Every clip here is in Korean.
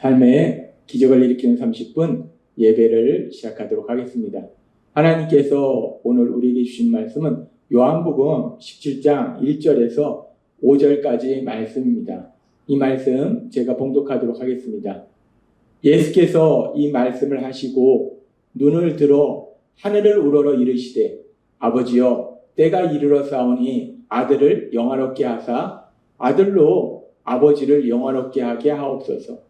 삶의 기적을 일으키는 30분 예배를 시작하도록 하겠습니다. 하나님께서 오늘 우리에게 주신 말씀은 요한복음 17장 1절에서 5절까지 말씀입니다. 이 말씀 제가 봉독하도록 하겠습니다. 예수께서 이 말씀을 하시고 눈을 들어 하늘을 우러러 이르시되 아버지여 때가 이르러 싸우니 아들을 영화롭게 하사 아들로 아버지를 영화롭게 하게 하옵소서.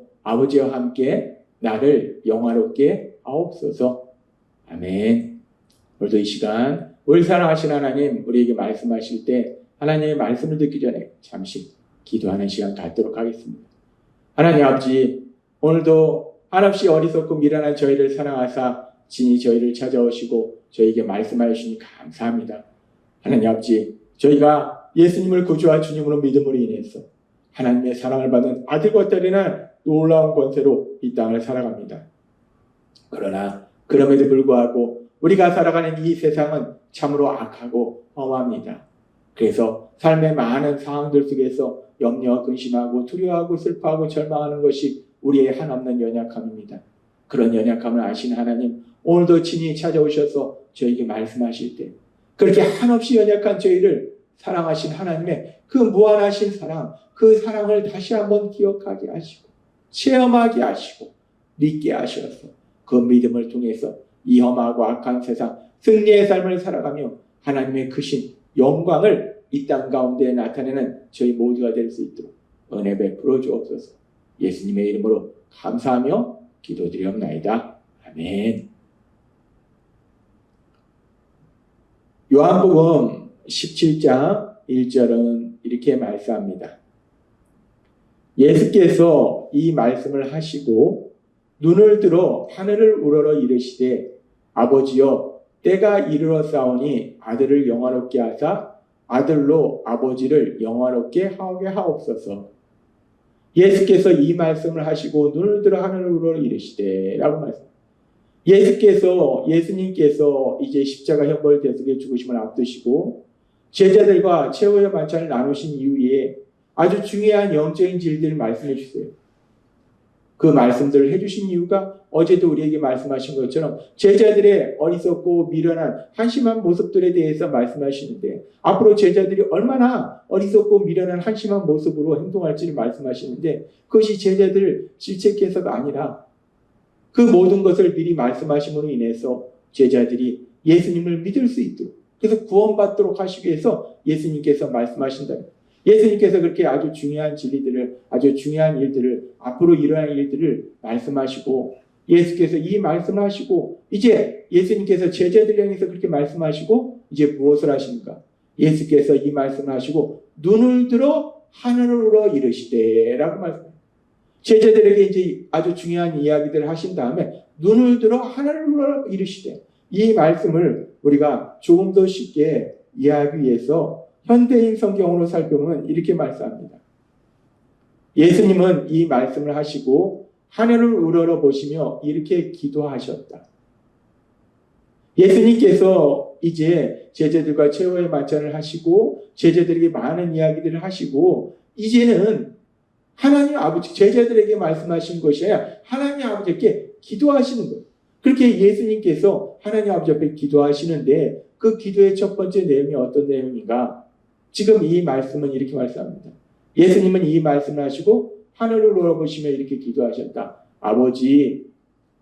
아버지와 함께 나를 영화롭게 하옵소서. 아멘. 오늘도 이 시간 우리 사랑하신 하나님 우리에게 말씀하실 때 하나님의 말씀을 듣기 전에 잠시 기도하는 시간 갖도록 하겠습니다. 하나님 아버지 오늘도 한없이 어리석고 미련한 저희를 사랑하사 진히 저희를 찾아오시고 저희에게 말씀하여 주시니 감사합니다. 하나님 아버지 저희가 예수님을 구주와 주님으로 믿음으로 인해서 하나님의 사랑을 받은 아들과 딸이나 놀라운 권세로 이 땅을 살아갑니다. 그러나 그럼에도 불구하고 우리가 살아가는 이 세상은 참으로 악하고 험합니다. 그래서 삶의 많은 상황들 속에서 염려, 근심하고 두려워하고 슬퍼하고 절망하는 것이 우리의 한없는 연약함입니다. 그런 연약함을 아신 하나님, 오늘도 친히 찾아오셔서 저에게 말씀하실 때, 그렇게 한없이 연약한 저희를 사랑하신 하나님의 그 무한하신 사랑, 그 사랑을 다시 한번 기억하게 하시고, 체험하게 하시고, 믿게 하셔서, 그 믿음을 통해서 이 험하고 악한 세상, 승리의 삶을 살아가며 하나님의 크신 영광을 이 땅 가운데 나타내는 저희 모두가 될 수 있도록 은혜 베풀어 주옵소서. 예수님의 이름으로 감사하며 기도드리옵나이다. 아멘. 요한복음 17장 1절은 이렇게 말씀합니다. 예수께서 이 말씀을 하시고 눈을 들어 하늘을 우러러 이르시되 아버지여 때가 이르러 싸우니 아들을 영화롭게 하사 아들로 아버지를 영화롭게 하게 하옵소서. 예수께서 이 말씀을 하시고 눈을 들어 하늘을 우러러 이르시되 라고 말씀. 예수께서 예수님께서 이제 십자가 형벌 대속의 죽으심을 앞두시고 제자들과 최후의 만찬을 나누신 이후에 아주 중요한 영적인 진리들을 말씀해 주세요. 그 말씀들을 해주신 이유가 어제도 우리에게 말씀하신 것처럼 제자들의 어리석고 미련한 한심한 모습들에 대해서 말씀하시는데 앞으로 제자들이 얼마나 어리석고 미련한 한심한 모습으로 행동할지를 말씀하시는데 그것이 제자들 질책해서가 아니라 그 모든 것을 미리 말씀하심으로 인해서 제자들이 예수님을 믿을 수 있도록 그래서 구원받도록 하시기 위해서 예수님께서 말씀하신다. 예수님께서 그렇게 아주 중요한 진리들을 아주 중요한 일들을 앞으로 일어날 일들을 말씀하시고 예수께서 이 말씀을 하시고 이제 예수님께서 제자들 향해서 그렇게 말씀하시고 이제 무엇을 하십니까? 예수께서 이 말씀을 하시고 눈을 들어 하늘으로 이르시되 라고 말씀. 제자들에게 이제 아주 중요한 이야기들을 하신 다음에 눈을 들어 하늘으로 이르시되 이 말씀을 우리가 조금 더 쉽게 이해하기 위해서 현대인 성경으로 살펴보면 이렇게 말씀합니다. 예수님은 이 말씀을 하시고 하늘을 우러러 보시며 이렇게 기도하셨다. 예수님께서 이제 제자들과 최후의 만찬을 하시고 제자들에게 많은 이야기들을 하시고 이제는 하나님 아버지 제자들에게 말씀하신 것이 아니라 하나님 아버지께 기도하시는 거예요. 그렇게 예수님께서 하나님 아버지 앞에 기도하시는데 그 기도의 첫 번째 내용이 어떤 내용인가? 지금 이 말씀은 이렇게 말씀합니다. 예수님은 이 말씀을 하시고 하늘을 돌아보시며 이렇게 기도하셨다. 아버지,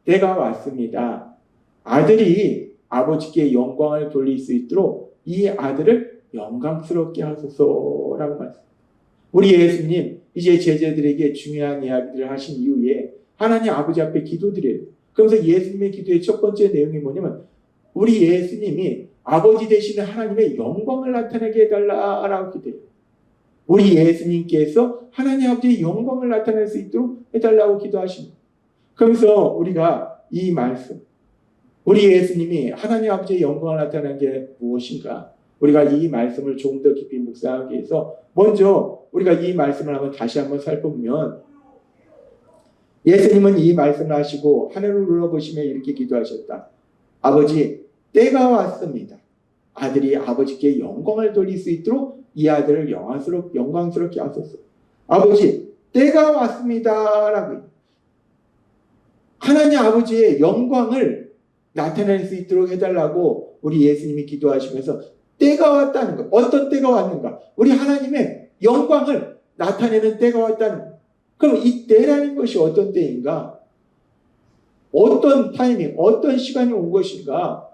때가 왔습니다. 아들이 아버지께 영광을 돌릴 수 있도록 이 아들을 영광스럽게 하소서라고 말씀. 우리 예수님 이제 제자들에게 중요한 이야기들을 하신 이후에 하나님 아버지 앞에 기도드려요. 그러면서 예수님의 기도의 첫 번째 내용이 뭐냐면 우리 예수님이 아버지 되시는 하나님의 영광을 나타내게 해달라라고 기도해요. 우리 예수님께서 하나님 아버지의 영광을 나타낼 수 있도록 해달라고 기도하십니다. 그래서 우리가 이 말씀, 우리 예수님이 하나님 아버지의 영광을 나타내는 게 무엇인가? 우리가 이 말씀을 좀더 깊이 묵상하기 위해서 먼저 우리가 이 말씀을 한번 다시 한번 살펴보면 예수님은 이 말씀을 하시고 하늘을 눌러보시며 이렇게 기도하셨다. 아버지, 때가 왔습니다. 아들이 아버지께 영광을 돌릴 수 있도록 이 아들을 영광스럽, 영광스럽게 하소서. 아버지, 때가 왔습니다. 라고. 하나님 아버지의 영광을 나타낼 수 있도록 해달라고 우리 예수님이 기도하시면서 때가 왔다는 것. 어떤 때가 왔는가? 우리 하나님의 영광을 나타내는 때가 왔다는 것. 그럼 이 때라는 것이 어떤 때인가? 어떤 타이밍, 어떤 시간이 온 것인가?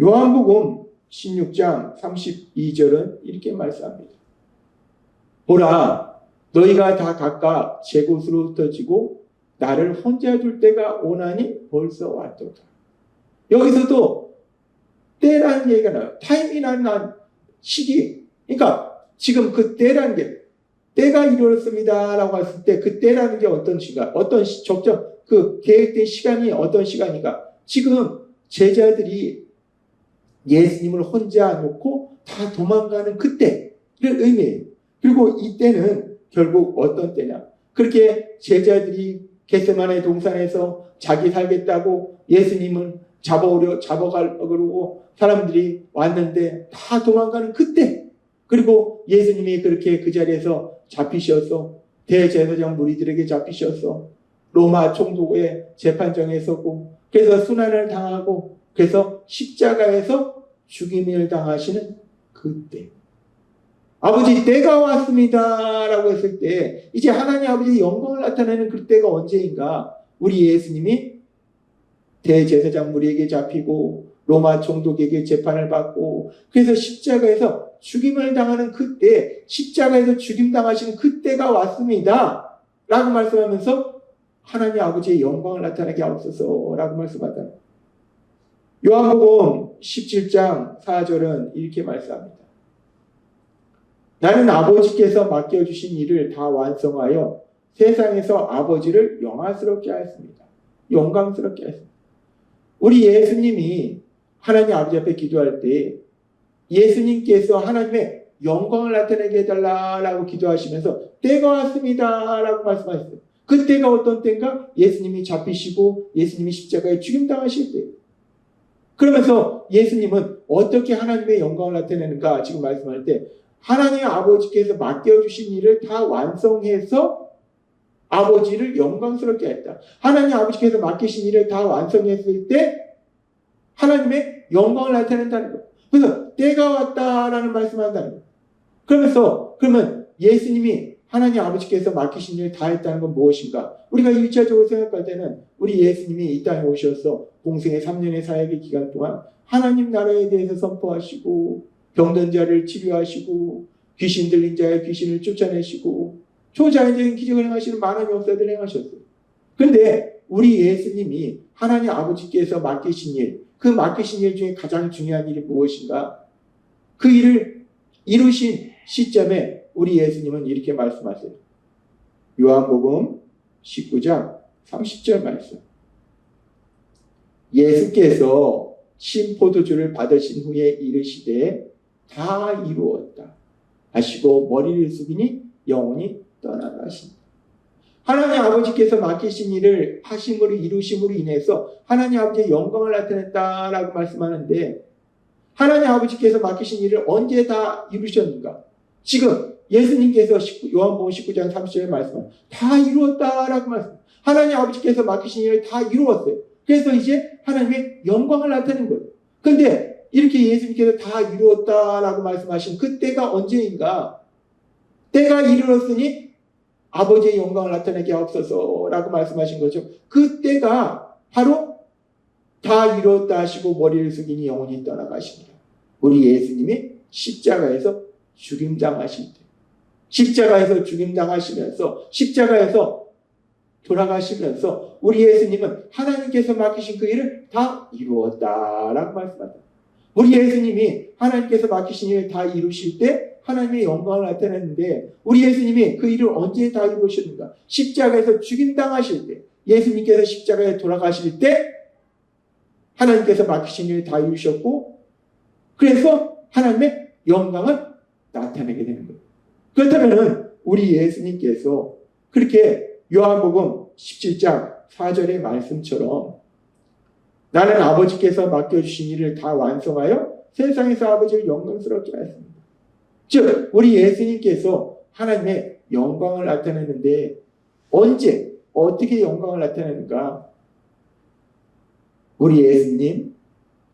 요한복음 16장 32절은 이렇게 말씀합니다. 보라, 너희가 다 각각 제 곳으로 흩어지고 나를 혼자 둘 때가 오나니 벌써 왔도다. 여기서도 때라는 얘기가 나요. 타임이라는 시기. 그러니까 지금 그 때라는 게 때가 이루어졌습니다라고 했을 때 그 때라는 게 어떤 시간, 어떤 시, 적정, 그 계획된 시간이 어떤 시간인가? 지금 제자들이 예수님을 혼자 놓고 다 도망가는 그때를 의미해요. 그리고 이때는 결국 어떤 때냐? 그렇게 제자들이 겟세만의 동산에서 자기 살겠다고 예수님을 잡아오려 잡아가려고 그러고 사람들이 왔는데 다 도망가는 그때 그리고 예수님이 그렇게 그 자리에서 잡히셔서 대제사장 무리들에게 잡히셔서 로마 총독의 재판정에 서고 그래서 순환을 당하고 그래서 십자가에서 죽임을 당하시는 그때. 아버지 때가 왔습니다 라고 했을 때 이제 하나님 아버지 영광을 나타내는 그때가 언제인가? 우리 예수님이 대제사장 무리에게 잡히고 로마 총독에게 재판을 받고 그래서 십자가에서 죽임을 당하는 그때 십자가에서 죽임 당하시는 그때가 왔습니다. 라고 말씀하면서 하나님 아버지의 영광을 나타내게 하옵소서 라고 말씀하다 요한복음 17장 4절은 이렇게 말씀합니다 나는 아버지께서 맡겨주신 일을 다 완성하여 세상에서 아버지를 영화스럽게 하였습니다. 영광스럽게 하였습니다. 우리 예수님이 하나님 아버지 앞에 기도할 때 예수님께서 하나님의 영광을 나타내게 해달라라고 기도하시면서 때가 왔습니다라고 말씀하셨어요. 그 때가 어떤 때인가? 예수님이 잡히시고 예수님이 십자가에 죽임당하실 때. 그러면서 예수님은 어떻게 하나님의 영광을 나타내는가 지금 말씀할 때 하나님 아버지께서 맡겨주신 일을 다 완성해서 아버지를 영광스럽게 했다. 하나님 아버지께서 맡기신 일을 다 완성했을 때 하나님의 영광을 나타낸다는 거예요. 그래서 때가 왔다라는 말씀을 한다는 거예요. 그러면서 그러면 예수님이 하나님 아버지께서 맡기신 일을 다 했다는 건 무엇인가? 우리가 1차적으로 생각할 때는 우리 예수님이 이 땅에 오셔서 공생의 3년의 사역의 기간 동안 하나님 나라에 대해서 선포하시고 병든 자를 치료하시고 귀신 들린 자의 귀신을 쫓아내시고 초자연적인 기적을 행하시는 많은 역사들을 행하셨어요. 근데 우리 예수님이 하나님 아버지께서 맡기신 일, 그 맡기신 일 중에 가장 중요한 일이 무엇인가? 그 일을 이루신 시점에 우리 예수님은 이렇게 말씀하세요. 요한복음 19장 30절 말씀. 예수께서 신포도주를 받으신 후에 이르시되 다 이루었다. 하시고 머리를 숙이니 영혼이 떠나가신다. 하나님 아버지께서 맡기신 일을 하심으로 이루심으로 인해서 하나님 아버지의 영광을 나타냈다라고 말씀하는데 하나님 아버지께서 맡기신 일을 언제 다 이루셨는가? 지금 예수님께서 요한복음 19장 30절에 말씀한 다 이루었다라고 말씀. 하나님 아버지께서 맡기신 일을 다 이루었어요. 그래서 이제 하나님의 영광을 나타낸 거예요. 근데 이렇게 예수님께서 다 이루었다라고 말씀하신 그 때가 언제인가? 때가 이르렀으니 아버지의 영광을 나타내게 하옵소서라고 말씀하신 거죠. 그 때가 바로 다 이루었다 하시고 머리를 숙이니 영혼이 떠나가십니다. 우리 예수님이 십자가에서 죽임당하실 때. 십자가에서 죽임당하시면서 십자가에서 돌아가시면서 우리 예수님은 하나님께서 맡기신 그 일을 다 이루었다라고 말씀합니다. 우리 예수님이 하나님께서 맡기신 일을 다 이루실 때 하나님의 영광을 나타냈는데 우리 예수님이 그 일을 언제 다 이루셨는가? 십자가에서 죽임당하실 때 예수님께서 십자가에 돌아가실 때 하나님께서 맡기신 일을 다 이루셨고 그래서 하나님의 영광을 나타내게 되는 거예요. 그렇다면 우리 예수님께서 그렇게 요한복음 17장 4절의 말씀처럼 나는 아버지께서 맡겨주신 일을 다 완성하여 세상에서 아버지를 영광스럽게 하였습니다. 즉 우리 예수님께서 하나님의 영광을 나타내는데 언제 어떻게 영광을 나타내는가? 우리 예수님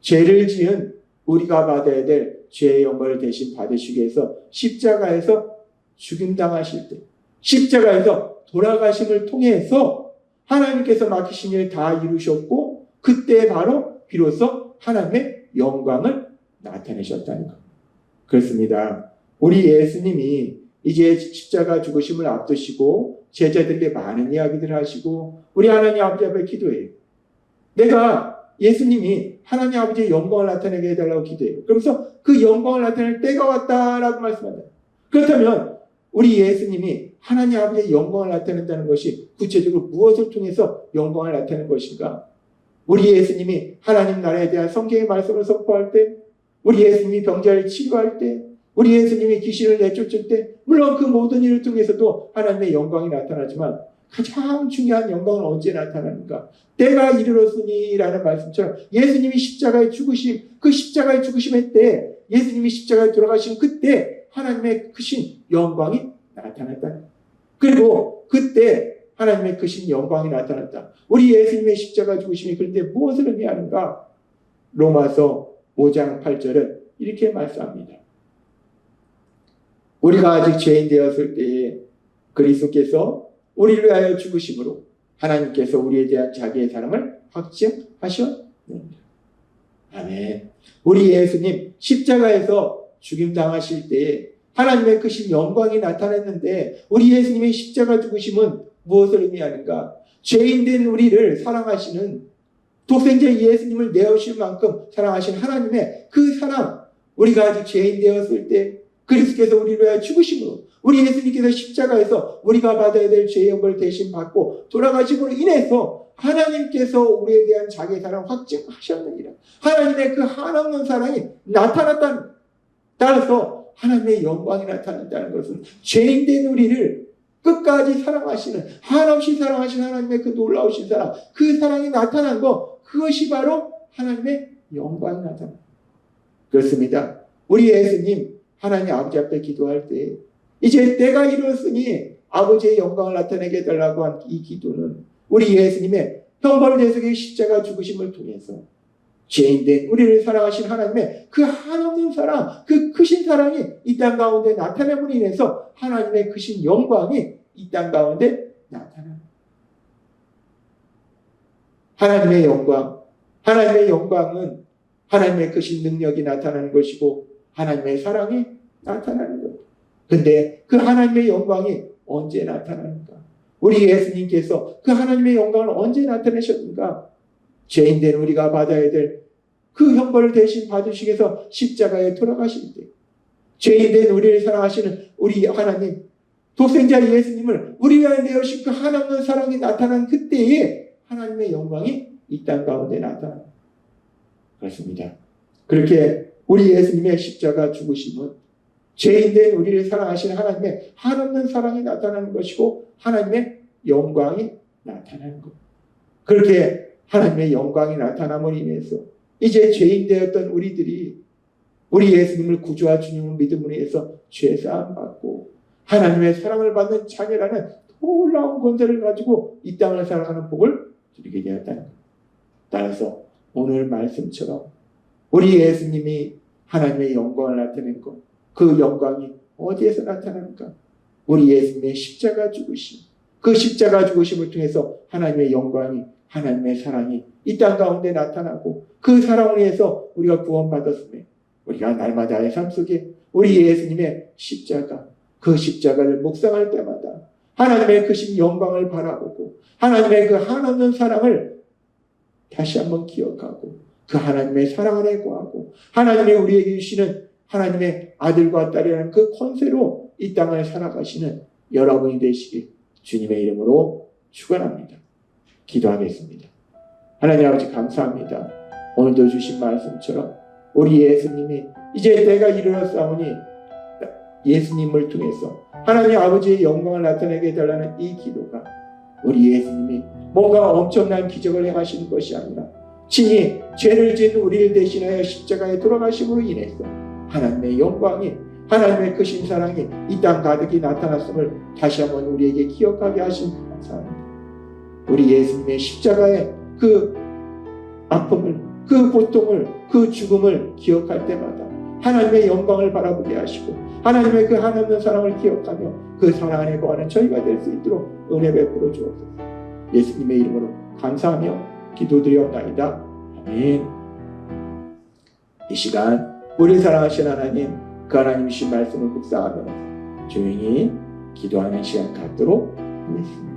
죄를 지은 우리가 받아야 될 죄의 영광을 대신 받으시기 위해서 십자가에서 죽임당하실 때 십자가에서 돌아가심을 통해서 하나님께서 맡기신 일을 다 이루셨고 그때 바로 비로소 하나님의 영광을 나타내셨다는 것. 그렇습니다. 우리 예수님이 이제 십자가 죽으심을 앞두시고 제자들에게 많은 이야기들을 하시고 우리 하나님 아버지 앞에 기도해요. 내가 예수님이 하나님 아버지의 영광을 나타내게 해달라고 기도해요. 그러면서 그 영광을 나타낼 때가 왔다라고 말씀한다. 그렇다면 우리 예수님이 하나님 아버지의 영광을 나타낸다는 것이 구체적으로 무엇을 통해서 영광을 나타내는 것인가? 우리 예수님이 하나님 나라에 대한 성경의 말씀을 선포할 때, 우리 예수님이 병자를 치료할 때, 우리 예수님이 귀신을 내쫓을 때, 물론 그 모든 일을 통해서도 하나님의 영광이 나타나지만 가장 중요한 영광은 언제 나타나는가? 때가 이르렀으니라는 말씀처럼 예수님이 십자가에 죽으심, 그 십자가에 죽으심의 때, 예수님이 십자가에 돌아가신 그때 하나님의 크신 영광이 나타났다. 그리고 그때 하나님의 크신 영광이 나타났다. 우리 예수님의 십자가 죽으심이 그런데 무엇을 의미하는가? 로마서 5장 8절은 이렇게 말씀합니다. 우리가 아직 죄인 되었을 때에 그리스도께서 우리를 위하여 죽으심으로 하나님께서 우리에 대한 자기의 사랑을 확증하셨습니다. 아멘. 우리 예수님 십자가에서 죽임 당하실 때에 하나님의 크신 영광이 나타났는데 우리 예수님의 십자가 죽으심은 무엇을 의미하는가? 죄인된 우리를 사랑하시는 독생자 예수님을 내어실 만큼 사랑하신 하나님의 그 사랑, 우리가 아직 죄인 되었을 때 그리스도께서 우리를 위하여 죽으심으로 우리 예수님께서 십자가에서 우리가 받아야 될 죄의 영을 대신 받고 돌아가심으로 인해서 하나님께서 우리에 대한 자기의 사랑 확증하셨느니라. 하나님의 그 한없는 사랑이 나타났다는 따라서 하나님의 영광이 나타난다는 것은 죄인된 우리를 끝까지 사랑하시는 한없이 사랑하시는 하나님의 그 놀라우신 사랑 그 사랑이 나타난 것 그것이 바로 하나님의 영광이 나타나 그렇습니다. 우리 예수님 하나님 아버지 앞에 기도할 때 이제 때가 이르렀으니 아버지의 영광을 나타내게 해달라고 한 이 기도는 우리 예수님의 형벌 대속의 십자가 죽으심을 통해서 죄인된 우리를 사랑하신 하나님의 그 한없는 사랑, 그 크신 사랑이 이 땅 가운데 나타남으로 인해서 하나님의 크신 영광이 이 땅 가운데 나타납니다. 하나님의 영광, 하나님의 영광은 하나님의 크신 능력이 나타나는 것이고 하나님의 사랑이 나타나는 것. 근데 그 하나님의 영광이 언제 나타나는가? 우리 예수님께서 그 하나님의 영광을 언제 나타내셨는가? 죄인된 우리가 받아야 될 그 형벌을 대신 받으시기 위해서 십자가에 돌아가실 때 죄인된 우리를 사랑하시는 우리 하나님 독생자 예수님을 우리 위하여 내어신 그 하나님의 사랑이 나타난 그때에 하나님의 영광이 이 땅 가운데 나타납니다. 그렇습니다. 그렇게 우리 예수님의 십자가 죽으심은 죄인된 우리를 사랑하시는 하나님의 한없는 사랑이 나타나는 것이고 하나님의 영광이 나타나는 것. 그렇게 하나님의 영광이 나타남으로 인해서 이제 죄인 되었던 우리들이 우리 예수님을 구주와 주님을 믿음으로 해서 죄사함 받고 하나님의 사랑을 받는 자녀라는 놀라운 권세를 가지고 이 땅을 살아가는 복을 누리게 되었다는 것. 따라서 오늘 말씀처럼 우리 예수님이 하나님의 영광을 나타낸 것, 그 영광이 어디에서 나타나는가? 우리 예수님의 십자가 죽으심, 그 십자가 죽으심을 통해서 하나님의 영광이 하나님의 사랑이 이 땅 가운데 나타나고 그 사랑을 위해서 우리가 구원받았으며 우리가 날마다의 삶 속에 우리 예수님의 십자가 그 십자가를 묵상할 때마다 하나님의 크신 영광을 바라보고 하나님의 그 한없는 사랑을 다시 한번 기억하고 그 하나님의 사랑을 애고하고 하나님의 우리에게 주시는 하나님의 아들과 딸이라는 그 권세로 이 땅을 살아가시는 여러분이 되시길 주님의 이름으로 축원합니다. 기도하겠습니다. 하나님 아버지 감사합니다. 오늘도 주신 말씀처럼 우리 예수님이 이제 때가 이르렀사오니 예수님을 통해서 하나님 아버지의 영광을 나타내게 해달라는 이 기도가 우리 예수님이 뭔가 엄청난 기적을 행하시는 것이 아니라 친히 죄를 지은 우리를 대신하여 십자가에 돌아가심으로 인해서 하나님의 영광이 하나님의 크신 사랑이 이 땅 가득히 나타났음을 다시 한번 우리에게 기억하게 하신 감사합니다. 우리 예수님의 십자가의 그 아픔을 그 고통을 그 죽음을 기억할 때마다 하나님의 영광을 바라보게 하시고 하나님의 그 하나님의 사랑을 기억하며 그 사랑 안에 거하는 저희가 될 수 있도록 은혜 베풀어 주옵소서. 예수님의 이름으로 감사하며 기도드리옵나이다. 아멘. 이 시간 우리 사랑하신 하나님 그 하나님이신 말씀을 묵상하며 조용히 기도하는 시간 갖도록 하겠습니다.